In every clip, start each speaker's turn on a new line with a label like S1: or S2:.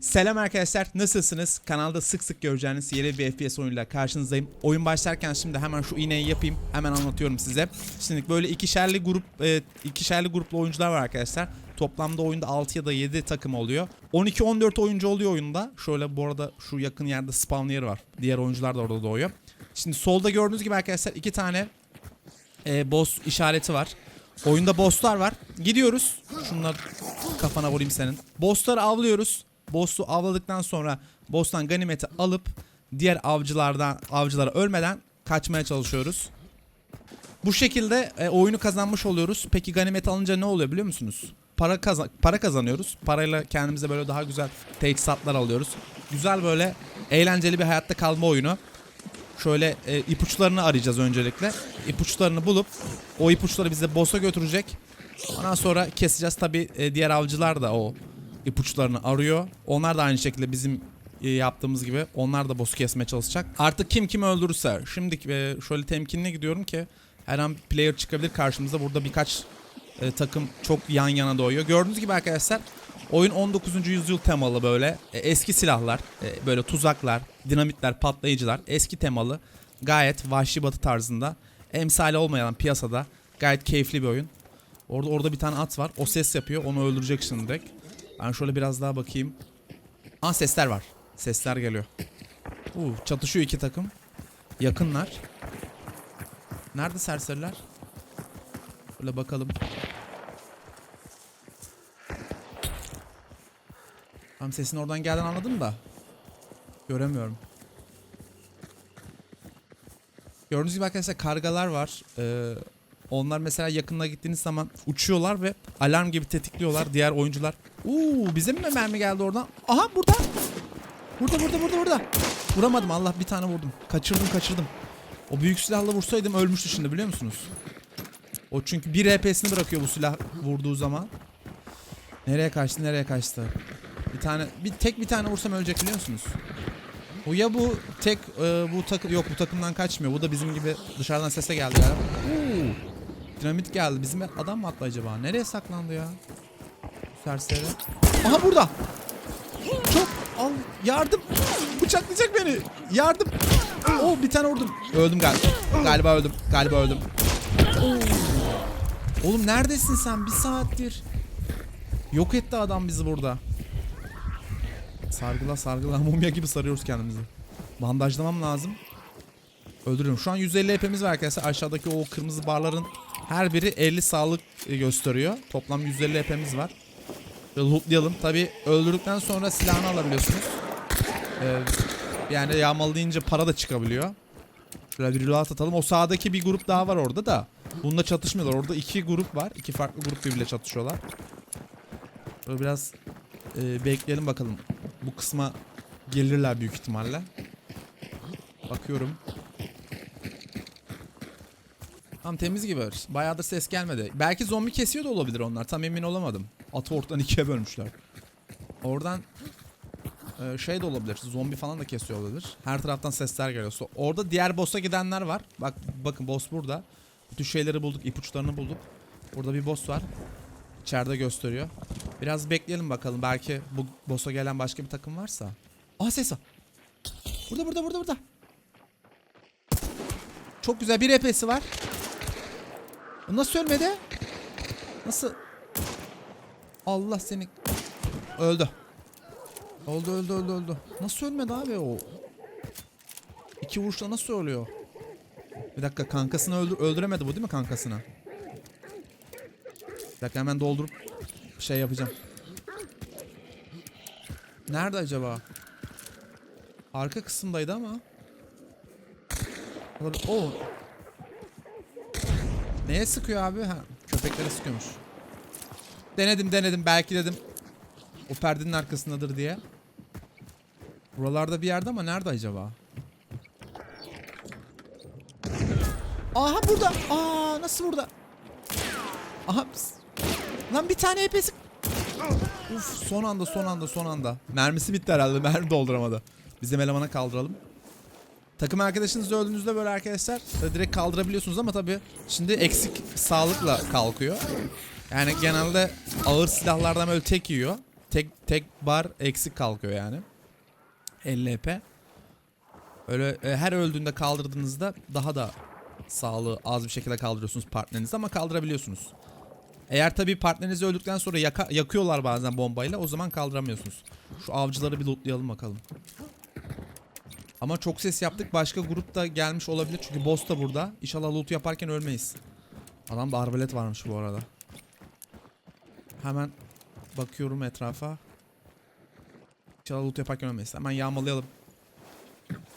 S1: Selam arkadaşlar nasılsınız? Kanalda sık sık göreceğiniz yeni bir FPS oyunuyla karşınızdayım. Oyun başlarken şimdi hemen şu iğneyi yapayım. Hemen anlatıyorum size. Şimdi böyle ikişerli grup e, ikişerli gruplu oyuncular var arkadaşlar. Toplamda oyunda 6 ya da 7 takım oluyor. 12-14 oyuncu oluyor oyunda. Şöyle bu arada şu yakın yerde spawn yeri var. Diğer oyuncular da orada doğuyor. Şimdi solda gördüğünüz gibi arkadaşlar iki tane e, boss işareti var. Oyunda bosslar var. Gidiyoruz. Şunları kafana vurayım senin. Bossları avlıyoruz. Boss'u avladıktan sonra boss'tan ganimeti alıp diğer avcılardan avcılara ölmeden kaçmaya çalışıyoruz. Bu şekilde e, oyunu kazanmış oluyoruz. Peki ganimet alınca ne oluyor biliyor musunuz? Para kazan para kazanıyoruz. Parayla kendimize böyle daha güzel teçhizatlar alıyoruz. Güzel böyle eğlenceli bir hayatta kalma oyunu. Şöyle e, ipuçlarını arayacağız öncelikle. İpuçlarını bulup o ipuçları bize boss'a götürecek. Ondan sonra keseceğiz. Tabi diğer avcılar da o ipuçlarını arıyor. Onlar da aynı şekilde bizim e, yaptığımız gibi onlar da boss'u kesmeye çalışacak. Artık kim kimi öldürürse. Şimdi e, şöyle temkinli gidiyorum ki her an player çıkabilir karşımıza. Burada birkaç e, takım çok yan yana doğuyor. Gördüğünüz gibi arkadaşlar oyun 19. yüzyıl temalı böyle E, eski silahlar, e, böyle tuzaklar, dinamitler, patlayıcılar, eski temalı gayet vahşi batı tarzında emsali olmayan piyasada gayet keyifli bir oyun. Orada orada bir tane at var. O ses yapıyor. Onu öldürecek şimdi direkt. Ben şöyle biraz daha bakayım. Aa sesler var. Sesler geliyor. Uu, çatışıyor iki takım. Yakınlar. Nerede serseriler? Böyle bakalım. Tam sesin oradan geldiğini anladım da. Göremiyorum. Gördüğünüz gibi arkadaşlar kargalar var. Ee, onlar mesela yakınına gittiğiniz zaman uçuyorlar ve alarm gibi tetikliyorlar diğer oyuncular. Uuu bize mi mermi geldi oradan? Aha burada. Burada burada burada burada. Vuramadım Allah bir tane vurdum. Kaçırdım kaçırdım. O büyük silahla vursaydım ölmüştü şimdi biliyor musunuz? O çünkü bir RP'sini bırakıyor bu silah vurduğu zaman. Nereye kaçtı nereye kaçtı? Bir tane bir tek bir tane vursam ölecek biliyor musunuz? O ya bu tek e, bu takım yok bu takımdan kaçmıyor. Bu da bizim gibi dışarıdan sese geldi ya. Oo. Dinamit geldi. Bizim adam mı attı acaba? Nereye saklandı ya? Serseri. Aha burada. Çok al yardım. Bıçaklayacak beni. Yardım. Oh bir tane vurdum. Öldüm galiba. Galiba öldüm. Galiba öldüm. Oo. Oğlum neredesin sen? Bir saattir. Yok etti adam bizi burada. Sargıla sargıla mumya gibi sarıyoruz kendimizi. Bandajlamam lazım. Öldürüyorum. Şu an 150 HP'miz var arkadaşlar. Aşağıdaki o kırmızı barların her biri 50 sağlık e, gösteriyor. Toplam 150 HP'miz var. Böyle lootlayalım. Tabi öldürdükten sonra silahını alabiliyorsunuz. Ee, yani yağmalayınca para da çıkabiliyor. Şöyle bir reload atalım. O sağdaki bir grup daha var orada da. Bununla çatışmıyorlar. Orada iki grup var. İki farklı grup birbiriyle çatışıyorlar. Böyle biraz e, bekleyelim bakalım. Bu kısma gelirler büyük ihtimalle. Bakıyorum. Tamam temiz gibi. Bayağıdır ses gelmedi. Belki zombi kesiyor da olabilir onlar. Tam emin olamadım. Atı ortadan ikiye bölmüşler. Oradan e, şey de olabilir. Zombi falan da kesiyor olabilir. Her taraftan sesler geliyor. So- orada diğer boss'a gidenler var. Bak bakın boss burada. Bütün şeyleri bulduk. ipuçlarını bulduk. Burada bir boss var. İçeride gösteriyor. Biraz bekleyelim bakalım. Belki bu boss'a gelen başka bir takım varsa. Aa ses var. Burada burada burada burada. Çok güzel bir EP'si var. Nasıl ölmedi? Nasıl? Allah seni. Öldü. Öldü öldü öldü öldü. Nasıl ölmedi abi o? İki vuruşla nasıl ölüyor? Bir dakika kankasını öldür öldüremedi bu değil mi kankasını? Bir dakika hemen doldurup şey yapacağım. Nerede acaba? Arka kısımdaydı ama. Oo. Neye sıkıyor abi? Ha, köpeklere sıkıyormuş. Denedim denedim belki dedim. O perdenin arkasındadır diye. Buralarda bir yerde ama nerede acaba? Aha burada. Aa nasıl burada? Aha. Lan bir tane EP'si. Uf son anda son anda son anda. Mermisi bitti herhalde. Mermi dolduramadı. Bizim elemana kaldıralım. Takım arkadaşınız öldüğünüzde böyle arkadaşlar e, direkt kaldırabiliyorsunuz ama tabii şimdi eksik sağlıkla kalkıyor. Yani genelde ağır silahlardan böyle tek yiyor. tek tek bar eksik kalkıyor yani. 50 HP. Öyle e, her öldüğünde kaldırdığınızda daha da sağlığı az bir şekilde kaldırıyorsunuz partnerinizi ama kaldırabiliyorsunuz. Eğer tabii partnerinizi öldükten sonra yaka- yakıyorlar bazen bombayla o zaman kaldıramıyorsunuz. Şu avcıları bir lootlayalım bakalım. Ama çok ses yaptık. Başka grup da gelmiş olabilir. Çünkü boss da burada. İnşallah loot yaparken ölmeyiz. Adamda arbalet varmış bu arada. Hemen bakıyorum etrafa. İnşallah loot yaparken ölmeyiz. Hemen yağmalayalım.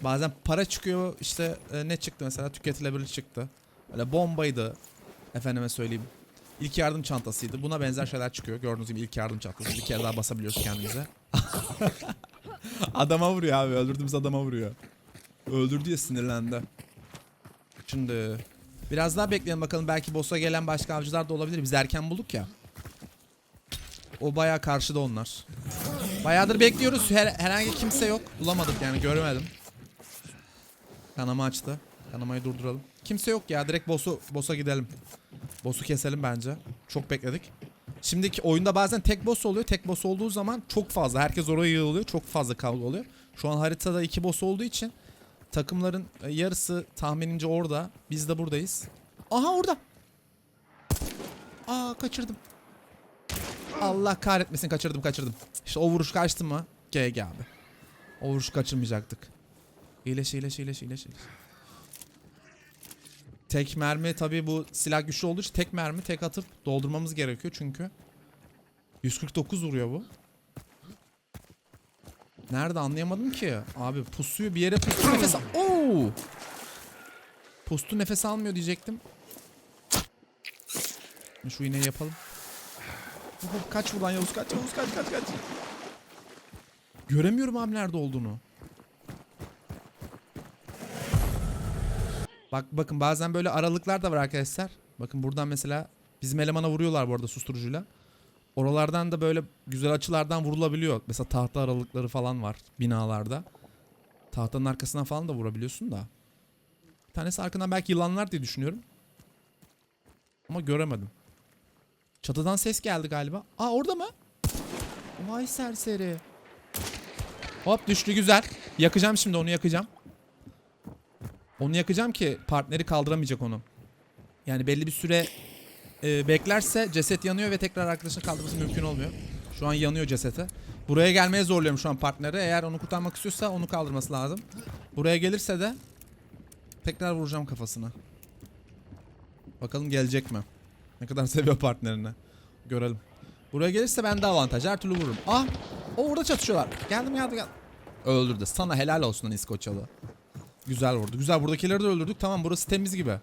S1: Bazen para çıkıyor. İşte e, ne çıktı mesela? Tüketilebilir çıktı. Böyle bombaydı. Efendime söyleyeyim. İlk yardım çantasıydı. Buna benzer şeyler çıkıyor. Gördüğünüz gibi ilk yardım çantası. Bir kere daha basabiliyoruz kendimize. adama vuruyor abi. Öldürdüğümüz adama vuruyor. Öldürdü diye sinirlendi. Şimdi biraz daha bekleyelim bakalım. Belki boss'a gelen başka avcılar da olabilir. Biz erken bulduk ya. O bayağı karşıda onlar. Bayağıdır bekliyoruz. Her, herhangi kimse yok. Bulamadık yani göremedim. Kanama açtı. Kanamayı durduralım. Kimse yok ya. Direkt boss'u boss'a gidelim. Boss'u keselim bence. Çok bekledik. Şimdiki oyunda bazen tek boss oluyor. Tek boss olduğu zaman çok fazla. Herkes oraya yığılıyor. Çok fazla kavga oluyor. Şu an haritada iki boss olduğu için takımların e, yarısı tahminimce orada. Biz de buradayız. Aha orada. Aa kaçırdım. Allah kahretmesin kaçırdım kaçırdım. İşte o vuruş kaçtı mı? GG abi. O vuruşu kaçırmayacaktık. İyileş iyileş iyileş iyileş. iyileş. Tek mermi tabii bu silah güçlü olduğu için tek mermi tek atıp doldurmamız gerekiyor çünkü. 149 vuruyor bu. Nerede anlayamadım ki. Abi pusuyor bir yere pustu nefes al. Oo! Pustu nefes almıyor diyecektim. Şu iğneyi yapalım. Kaç buradan Yavuz kaç Yavuz kaç kaç kaç. Göremiyorum abi nerede olduğunu. Bak bakın bazen böyle aralıklar da var arkadaşlar. Bakın buradan mesela bizim elemana vuruyorlar bu arada susturucuyla. Oralardan da böyle güzel açılardan vurulabiliyor. Mesela tahta aralıkları falan var binalarda. Tahtanın arkasından falan da vurabiliyorsun da. Bir tanesi arkadan belki yılanlar diye düşünüyorum. Ama göremedim. Çatıdan ses geldi galiba. Aa orada mı? Vay serseri. Hop düştü güzel. Yakacağım şimdi onu yakacağım. Onu yakacağım ki partneri kaldıramayacak onu. Yani belli bir süre e, beklerse ceset yanıyor ve tekrar arkadaşını kaldırması mümkün olmuyor. Şu an yanıyor cesete. Buraya gelmeye zorluyorum şu an partneri. Eğer onu kurtarmak istiyorsa onu kaldırması lazım. Buraya gelirse de tekrar vuracağım kafasına. Bakalım gelecek mi? Ne kadar seviyor partnerini. Görelim. Buraya gelirse ben de avantaj. Her türlü vururum. Ah! O orada çatışıyorlar. Geldim geldim geldim. Öldürdü. Sana helal olsun lan İskoçyalı. Güzel vurdu. Güzel buradakileri de öldürdük. Tamam burası temiz gibi.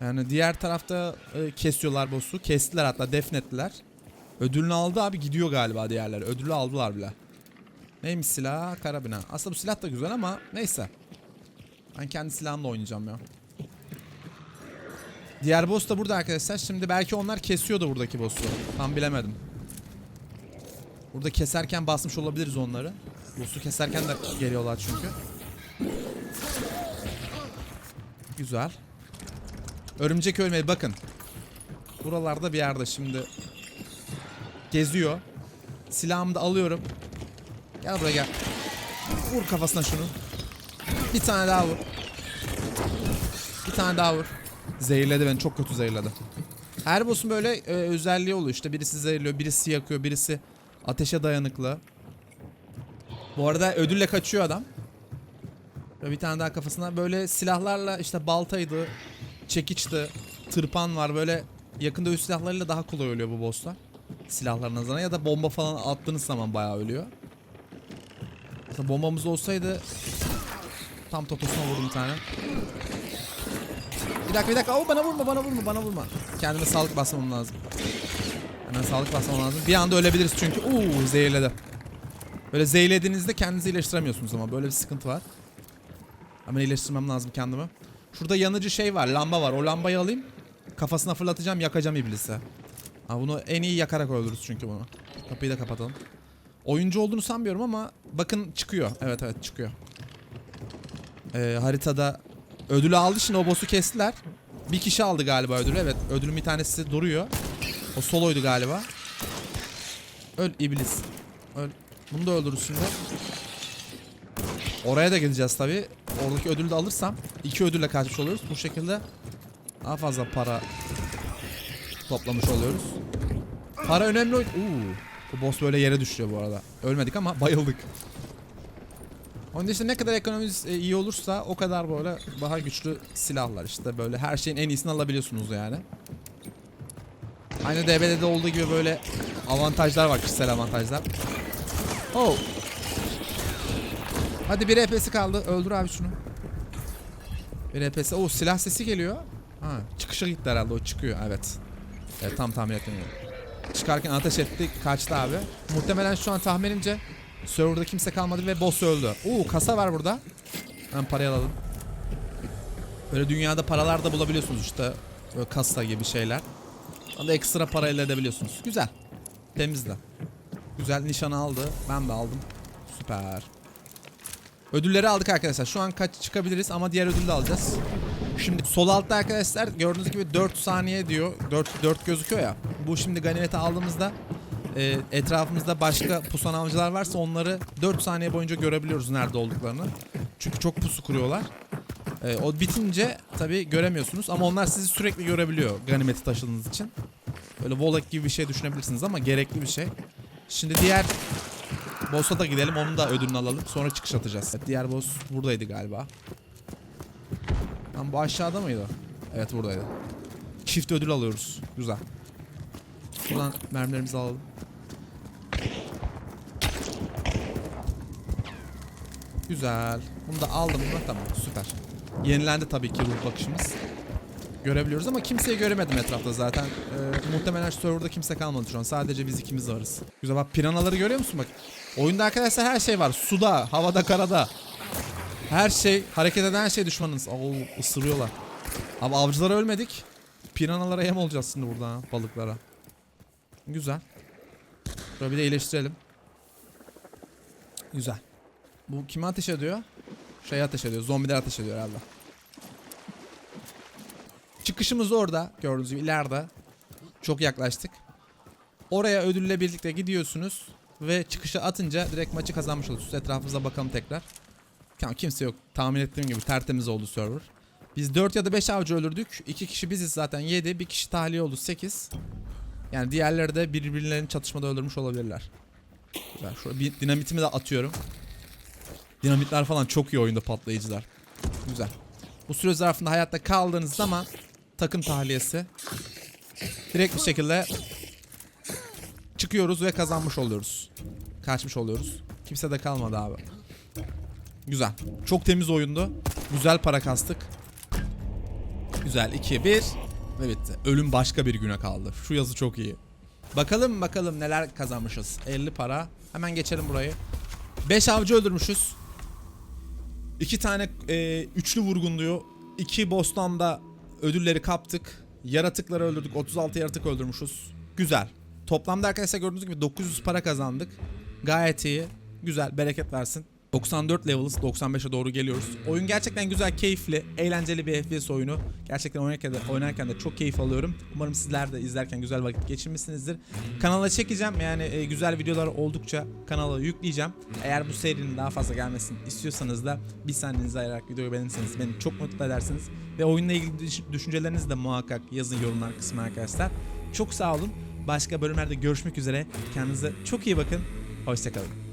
S1: Yani diğer tarafta e, kesiyorlar boss'u. Kestiler hatta defnettiler. Ödülünü aldı abi gidiyor galiba diğerleri. Ödülü aldılar bile. Neymiş silah? Karabina. Aslında bu silah da güzel ama neyse. Ben kendi silahımla oynayacağım ya. Diğer boss da burada arkadaşlar. Şimdi belki onlar kesiyordu buradaki boss'u. Tam bilemedim. Burada keserken basmış olabiliriz onları. Boss'u keserken de geliyorlar çünkü. Güzel. Örümcek ölmedi bakın. Buralarda bir yerde şimdi. Geziyor. Silahımı da alıyorum. Gel buraya gel. Vur kafasına şunu. Bir tane daha vur. Bir tane daha vur. Zehirledi beni. Çok kötü zehirledi. Her boss'un böyle e, özelliği oluyor. İşte birisi zehirliyor, birisi yakıyor, birisi ateşe dayanıklı. Bu arada ödülle kaçıyor adam. Ve bir tane daha kafasına böyle silahlarla işte baltaydı, çekiçti, tırpan var böyle yakında dövüş silahlarıyla daha kolay ölüyor bu bosslar. Silahların nazarına ya da bomba falan attığınız zaman bayağı ölüyor. Mesela bombamız olsaydı tam totosuna vurdum bir tane. Bir dakika bir dakika. Oo, bana vurma bana vurma bana vurma. Kendime sağlık basmam lazım. Hemen sağlık basmam lazım. Bir anda ölebiliriz çünkü. Uuu zehirledi. Böyle zehirlediğinizde kendinizi iyileştiremiyorsunuz ama böyle bir sıkıntı var. Hemen iyileştirmem lazım kendimi. Şurada yanıcı şey var, lamba var. O lambayı alayım. Kafasına fırlatacağım, yakacağım iblisi. Ha bunu en iyi yakarak öldürürüz çünkü bunu. Kapıyı da kapatalım. Oyuncu olduğunu sanmıyorum ama bakın çıkıyor. Evet evet çıkıyor. Ee, haritada ödülü aldı şimdi o boss'u kestiler. Bir kişi aldı galiba ödülü. Evet ödülün bir tanesi duruyor. O soloydu galiba. Öl iblis. Öl. Bunu da öldürürüz şimdi. Oraya da gideceğiz tabi. Oradaki ödülü de alırsam iki ödülle kaçmış oluyoruz. Bu şekilde daha fazla para toplamış oluyoruz. Para önemli. Uuu. Bu boss böyle yere düşüyor bu arada. Ölmedik ama bayıldık. Onun işte ne kadar ekonomimiz e, iyi olursa o kadar böyle daha güçlü silahlar işte böyle her şeyin en iyisini alabiliyorsunuz yani. Aynı DBD'de olduğu gibi böyle avantajlar var kişisel avantajlar. Oh. Hadi bir EP'si kaldı. Öldür abi şunu. Bir EP'si. Oo silah sesi geliyor. Ha, çıkışa gitti herhalde o çıkıyor. Evet. Evet tam tahmin ettim. Çıkarken ateş etti. Kaçtı abi. Muhtemelen şu an tahminimce serverda kimse kalmadı ve boss öldü. Oo kasa var burada. Ben parayı alalım. Böyle dünyada paralar da bulabiliyorsunuz işte. Böyle kasa gibi şeyler. Onu da ekstra para elde edebiliyorsunuz. Güzel. Temiz de. Güzel nişan aldı. Ben de aldım. Süper. Ödülleri aldık arkadaşlar. Şu an kaç çıkabiliriz ama diğer ödülü de alacağız. Şimdi sol altta arkadaşlar gördüğünüz gibi 4 saniye diyor. 4 4 gözüküyor ya. Bu şimdi ganimeti aldığımızda e, etrafımızda başka pusan avcılar varsa onları 4 saniye boyunca görebiliyoruz nerede olduklarını. Çünkü çok pusu kuruyorlar. E, o bitince tabi göremiyorsunuz ama onlar sizi sürekli görebiliyor ganimeti taşıdığınız için. Böyle Volek gibi bir şey düşünebilirsiniz ama gerekli bir şey. Şimdi diğer boss'a da gidelim onun da ödülünü alalım sonra çıkış atacağız. Evet, diğer boss buradaydı galiba. Lan bu aşağıda mıydı? Evet buradaydı. Çift ödül alıyoruz. Güzel. Buradan mermilerimizi alalım. Güzel. Bunu da aldım mı? Tamam süper. Yenilendi tabii ki ruh bakışımız. Görebiliyoruz ama kimseyi göremedim etrafta zaten. Ee, muhtemelen serverda kimse kalmadı şu an. Sadece biz ikimiz varız. Güzel bak piranaları görüyor musun bak. Oyunda arkadaşlar her şey var. Suda, havada, karada. Her şey, hareket eden her şey düşmanınız. Oo, ısırıyorlar. Ama avcılara ölmedik. Piranalara yem olacağız şimdi burada balıklara. Güzel. Şöyle bir de iyileştirelim. Güzel. Bu kime ateş ediyor? Şey ateş ediyor. Zombiler ateş ediyor herhalde. Çıkışımız orada. Gördüğünüz gibi ileride. Çok yaklaştık. Oraya ödülle birlikte gidiyorsunuz. Ve çıkışa atınca direkt maçı kazanmış oluyorsunuz. Etrafımıza bakalım tekrar. Kimse yok. Tahmin ettiğim gibi tertemiz oldu server. Biz 4 ya da 5 avcı öldürdük. 2 kişi biziz zaten 7. Bir kişi tahliye oldu 8. Yani diğerleri de birbirlerini çatışmada öldürmüş olabilirler. Ben şöyle bir dinamitimi de atıyorum. Dinamitler falan çok iyi oyunda patlayıcılar. Güzel. Bu süre zarfında hayatta kaldığınız zaman takım tahliyesi direkt bir şekilde çıkıyoruz ve kazanmış oluyoruz. Kaçmış oluyoruz. Kimse de kalmadı abi. Güzel. Çok temiz oyundu. Güzel para kastık. Güzel. 2 1 ve bitti. Ölüm başka bir güne kaldı. Şu yazı çok iyi. Bakalım bakalım neler kazanmışız. 50 para. Hemen geçelim burayı. 5 avcı öldürmüşüz. 2 tane e, üçlü vurgun diyor. 2 bostanda ödülleri kaptık. Yaratıkları öldürdük. 36 yaratık öldürmüşüz. Güzel. Toplamda arkadaşlar gördüğünüz gibi 900 para kazandık. Gayet iyi. Güzel. Bereket versin. 94 level'ız. 95'e doğru geliyoruz. Oyun gerçekten güzel, keyifli, eğlenceli bir FPS oyunu. Gerçekten oynarken de, oynarken de çok keyif alıyorum. Umarım sizler de izlerken güzel vakit geçirmişsinizdir. Kanala çekeceğim. Yani e, güzel videolar oldukça kanala yükleyeceğim. Eğer bu serinin daha fazla gelmesini istiyorsanız da bir saniyenizi ayırarak videoyu beğenirseniz beni çok mutlu edersiniz. Ve oyunla ilgili düş- düşüncelerinizi de muhakkak yazın yorumlar kısmına arkadaşlar. Çok sağ olun. Başka bölümlerde görüşmek üzere. Kendinize çok iyi bakın. Hoşçakalın.